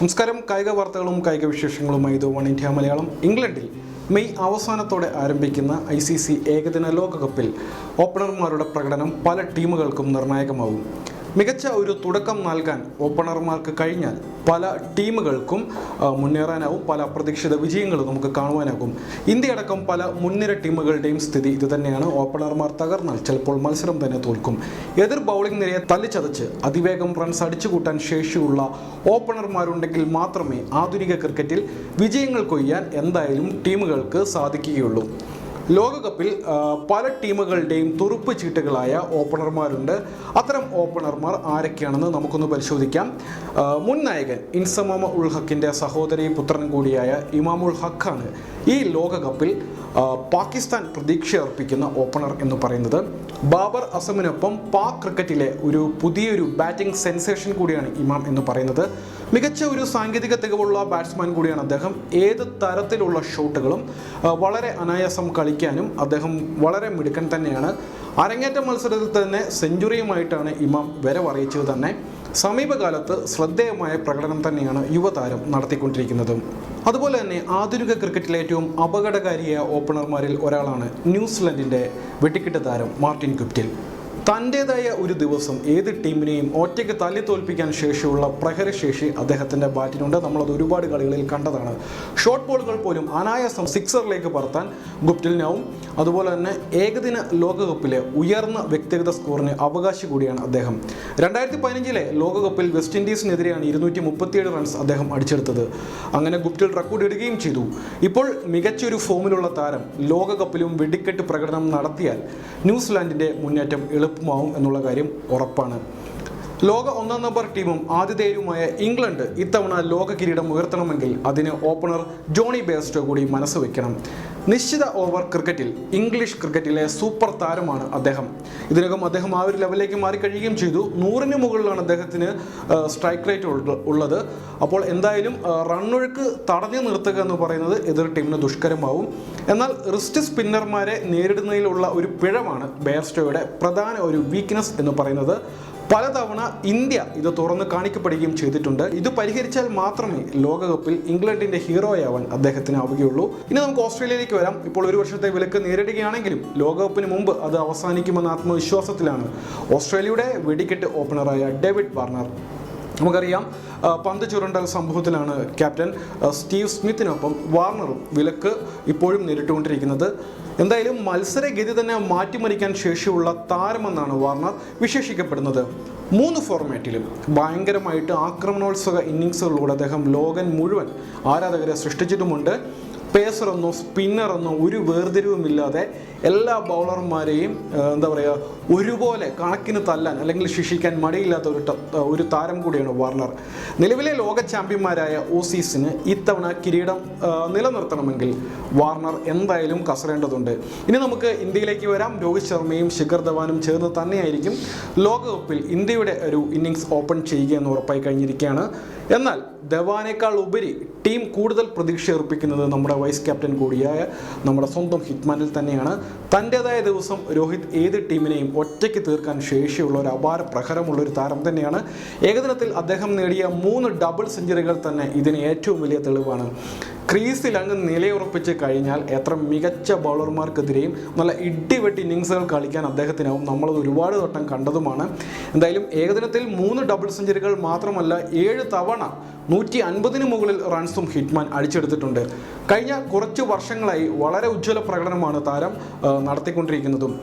നമസ്കാരം. കായിക വാർത്തകളും കായിക വിശേഷങ്ങളുമായി ഇത് വൺ ഇന്ത്യ മലയാളം. ഇംഗ്ലണ്ടിൽ മെയ് അവസാനത്തോടെ ആരംഭിക്കുന്ന ഐ സി സി ഏകദിന ലോകകപ്പിൽ ഓപ്പണർമാരുടെ പ്രകടനം പല ടീമുകൾക്കും നിർണായകമാവും മികച്ച ഒരു തുടക്കം നൽകാൻ ഓപ്പണർമാർക്ക് കഴിഞ്ഞാൽ പല ടീമുകൾക്കും മുന്നേറാനാവും പല അപ്രതീക്ഷിത വിജയങ്ങളും നമുക്ക് കാണുവാനാകും. ഇന്ത്യയടക്കം പല മുൻനിര ടീമുകളുടെയും സ്ഥിതി ഇത് തന്നെയാണ്. ഓപ്പണർമാർ തകർന്നാൽ ചിലപ്പോൾ മത്സരം തന്നെ തോൽക്കും. എതിർ ബൗളിംഗ് നിരയെ തല്ലിച്ചതച്ച് അതിവേഗം റൺസ് അടിച്ചുകൂട്ടാൻ ശേഷിയുള്ള ഓപ്പണർമാരുണ്ടെങ്കിൽ മാത്രമേ ആധുനിക ക്രിക്കറ്റിൽ വിജയങ്ങൾ കൊയ്യാൻ എന്തായാലും ടീമുകൾക്ക് സാധിക്കുകയുള്ളൂ. ലോകകപ്പിൽ പല ടീമുകളുടെയും തുറുപ്പ് ചീട്ടുകളായ ഓപ്പണർമാരുണ്ട്. അത്തരം ഓപ്പണർമാർ ആരൊക്കെയാണെന്ന് നമുക്കൊന്ന് പരിശോധിക്കാം. മുൻ നായകൻ ഇൻസമാമ ഉൾ സഹോദരി പുത്രൻ കൂടിയായ ഇമാമുൾ ഹക്കാണ് ഈ ലോകകപ്പിൽ പാകിസ്ഥാൻ പ്രതീക്ഷ അർപ്പിക്കുന്ന ഓപ്പണർ എന്ന് പറയുന്നത് ബാബർ അസമിനൊപ്പം പാക് ക്രിക്കറ്റിലെ ഒരു പുതിയൊരു ബാറ്റിംഗ് സെൻസേഷൻ കൂടിയാണ് ഇമാം എന്ന് പറയുന്നത്. മികച്ച ഒരു സാങ്കേതിക തികവുള്ള ബാറ്റ്സ്മാൻ കൂടിയാണ് അദ്ദേഹം. ഏത് തരത്തിലുള്ള ഷോട്ടുകളും വളരെ അനായാസം കളിക്കാനും അദ്ദേഹം വളരെ മിടുക്കൻ തന്നെയാണ്. അരങ്ങേറ്റ മത്സരത്തിൽ തന്നെ സെഞ്ചുറിയുമായിട്ടാണ് ഇമാം വരവറിയിച്ചത് തന്നെ. സമീപകാലത്ത് ശ്രദ്ധേയമായ പ്രകടനം തന്നെയാണ് യുവതാരം നടത്തിക്കൊണ്ടിരിക്കുന്നത്. അതുപോലെ തന്നെ ആധുനിക ക്രിക്കറ്റിലെ ഏറ്റവും അപകടകാരിയായ ഓപ്പണർമാരിൽ ഒരാളാണ് ന്യൂസിലൻഡിന്റെ വെട്ടിക്കെട്ട് താരം മാർട്ടിൻ ഗുപ്റ്റിൽ തന്റേതായ ഒരു ദിവസം ഏത് ടീമിനെയും ഒറ്റയ്ക്ക് തല്ലി തോൽപ്പിക്കാൻ ശേഷിയുള്ള പ്രഹരശേഷി അദ്ദേഹത്തിന്റെ ബാറ്റിനുണ്ട്. നമ്മളത് ഒരുപാട് കളികളിൽ കണ്ടതാണ്. ഷോർട്ട് ബോളുകൾ പോലും അനായാസം സിക്സറിലേക്ക് പറത്താൻ ഗുപ്റ്റിലിനാവും അതുപോലെ തന്നെ ഏകദിന ലോകകപ്പിലെ ഉയർന്ന വ്യക്തിഗത സ്കോറിന് അവകാശി കൂടിയാണ് അദ്ദേഹം. രണ്ടായിരത്തി പതിനഞ്ചിലെ ലോകകപ്പിൽ വെസ്റ്റ് ഇൻഡീസിനെതിരെയാണ് ഇരുന്നൂറ്റി മുപ്പത്തിയേഴ് റൺസ് അദ്ദേഹം അടിച്ചെടുത്തത്. അങ്ങനെ ഗുപ്റ്റിൽ റെക്കോർഡ് ഇടുകയും ചെയ്തു. ഇപ്പോൾ മികച്ചൊരു ഫോമിലുള്ള താരം ലോകകപ്പിലും വെടിക്കെട്ട് പ്രകടനം നടത്തിയാൽ ന്യൂസിലാൻഡിന്റെ മുന്നേറ്റം എളുപ്പമാവും എന്നുള്ള കാര്യം ഉറപ്പാണ്. ലോക ഒന്നാം നമ്പർ ടീമും ആതിഥേയരുമായ ഇംഗ്ലണ്ട് ഇത്തവണ ലോക കിരീടം ഉയർത്തണമെങ്കിൽ അതിന് ഓപ്പണർ ജോണി ബേസ്റ്റോ കൂടി മനസ്സ് വെക്കണം. നിശ്ചിത ഓവർ ക്രിക്കറ്റിൽ ഇംഗ്ലീഷ് ക്രിക്കറ്റിലെ സൂപ്പർ താരമാണ് അദ്ദേഹം. ഇതിനകം അദ്ദേഹം ആ ഒരു ലെവലിലേക്ക് മാറിക്കഴിയുകയും ചെയ്തു. നൂറിന് മുകളിലാണ് അദ്ദേഹത്തിന് സ്ട്രൈക്ക് റേറ്റ് ഉള്ളത്. അപ്പോൾ എന്തായാലും റണ്ണൊഴുക്ക് തടഞ്ഞു നിർത്തുക എന്ന് പറയുന്നത് എതിർ ടീമിന് ദുഷ്കരമാവും. എന്നാൽ റിസ്റ്റ് സ്പിന്നർമാരെ നേരിടുന്നതിലുള്ള ഒരു പിഴവാണ് ബെയർസ്റ്റോയുടെ പ്രധാന ഒരു വീക്ക്നെസ് എന്ന് പറയുന്നത്. പലതവണ ഇന്ത്യ ഇത് തുറന്ന് കാണിക്കപ്പെടുകയും ചെയ്തിട്ടുണ്ട്. ഇത് പരിഹരിച്ചാൽ മാത്രമേ ലോകകപ്പിൽ ഇംഗ്ലണ്ടിന്റെ ഹീറോയാവാൻ അദ്ദേഹത്തിന് ആവുകയുള്ളൂ. ഇനി നമുക്ക് ഓസ്ട്രേലിയയിലേക്ക് വരാം. ഇപ്പോൾ ഒരു വർഷത്തെ വിലക്ക് നേരിടുകയാണെങ്കിലും ലോകകപ്പിന് മുമ്പ് അത് അവസാനിക്കുമെന്ന ആത്മവിശ്വാസത്തിലാണ് ഓസ്ട്രേലിയയുടെ വെടിക്കെട്ട് ഓപ്പണറായ ഡേവിഡ് വാർണർ നമുക്കറിയാം പന്ത് ചുരണ്ടൽ സംഭവത്തിലാണ് ക്യാപ്റ്റൻ സ്റ്റീവ് സ്മിത്തിനൊപ്പം വാർണറും വിലക്ക് ഇപ്പോഴും നേരിട്ടുകൊണ്ടിരിക്കുന്നത്. എന്തായാലും മത്സരഗതി തന്നെ മാറ്റിമറിക്കാൻ ശേഷിയുള്ള താരമെന്നാണ് വാർണർ വിശേഷിക്കപ്പെടുന്നത്. മൂന്ന് ഫോർമാറ്റിലും ഭയങ്കരമായിട്ട് ആക്രമണോത്സവ ഇന്നിങ്സുകളിലൂടെ അദ്ദേഹം ലോകൻ മുഴുവൻ ആരാധകരെ സൃഷ്ടിച്ചിട്ടുമുണ്ട്. പേസറെന്നോ സ്പിന്നറെന്നോ ഒരു വേർതിരിവുമില്ലാതെ എല്ലാ ബൗളർമാരെയും എന്താ പറയുക ഒരുപോലെ കണക്കിന് തല്ലാൻ അല്ലെങ്കിൽ ശിക്ഷിക്കാൻ മടിയില്ലാത്ത ഒരു ഒരു താരം കൂടിയാണ് വാർണർ. നിലവിലെ ലോക ചാമ്പ്യന്മാരായ ഓസീസിന് ഇത്തവണ കിരീടം നിലനിർത്തണമെങ്കിൽ വാർണർ എന്തായാലും കസരേണ്ടതുണ്ട്. ഇനി നമുക്ക് ഇന്ത്യയിലേക്ക് വരാം. രോഹിത് ശർമ്മയും ശിഖർ ധവാനും ചേർന്ന് തന്നെയായിരിക്കും ലോകകപ്പിൽ ഇന്ത്യയുടെ ഒരു ഇന്നിങ്സ് ഓപ്പൺ ചെയ്യുക എന്ന് ഉറപ്പായി കഴിഞ്ഞിരിക്കുകയാണ്. എന്നാൽ ധവാനേക്കാൾ ഉപരി ടീം കൂടുതൽ പ്രതീക്ഷ അർപ്പിക്കുന്നത് നമ്മുടെ വൈസ് ക്യാപ്റ്റൻ കൂടിയായ നമ്മുടെ സ്വന്തം ഹിറ്റ്മാനിൽ തന്നെയാണ്. തന്റെതായ ദിവസം രോഹിത് ഏത് ടീമിനെയും ഒറ്റയ്ക്ക് തീർക്കാൻ ശേഷിയുള്ള ഒരു അപാര പ്രഹരമുള്ള ഒരു താരം തന്നെയാണ്. ഏകദിനത്തിൽ അദ്ദേഹം നേടിയ മൂന്ന് ഡബിൾ സെഞ്ചുറികൾ തന്നെ ഇതിന് ഏറ്റവും വലിയ തെളിവാണ്. ക്രീസിൽ അങ്ങ് നിലയുറപ്പിച്ച് കഴിഞ്ഞാൽ എത്ര മികച്ച ബൗളർമാർക്കെതിരെയും നല്ല ഇടിവെട്ടി ഇന്നിങ്സുകൾ കളിക്കാൻ അദ്ദേഹത്തിനാവും. നമ്മളത് ഒരുപാട് വട്ടം കണ്ടതുമാണ്. എന്തായാലും ഏകദിനത്തിൽ മൂന്ന് ഡബിൾ സെഞ്ചുറികൾ മാത്രമല്ല ഏഴ് തവണ നൂറ്റി അൻപതിന് മുകളിൽ റൺസും ഹിറ്റ്മാൻ അടിച്ചെടുത്തിട്ടുണ്ട്. കഴിഞ്ഞ കുറച്ച് വർഷങ്ങളായി വളരെ ഉജ്ജ്വല പ്രകടനമാണ് താരം നടത്തിക്കൊണ്ടിരിക്കുന്നതും.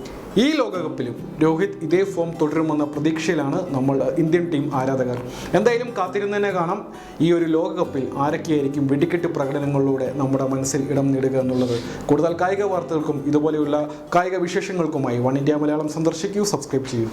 ഈ ലോകകപ്പിലും രോഹിത് ഇതേ ഫോം തുടരുമെന്ന പ്രതീക്ഷയിലാണ് നമ്മൾ ഇന്ത്യൻ ടീം ആരാധകർ. എന്തായാലും കാത്തിരുന്ന് തന്നെ കാണാം. ഈ ഒരു ലോകകപ്പിൽ ആരൊക്കെയായിരിക്കും വെടിക്കെട്ട് പ്രകടനങ്ങളിലൂടെ നമ്മുടെ മനസ്സിൽ ഇടം നേടുക എന്നുള്ളത്. കൂടുതൽ കായിക വാർത്തകൾക്കും ഇതുപോലെയുള്ള കായിക വിശേഷങ്ങൾക്കുമായി വൺ ഇന്ത്യ മലയാളം സന്ദർശിക്കൂ സബ്സ്ക്രൈബ് ചെയ്യൂ.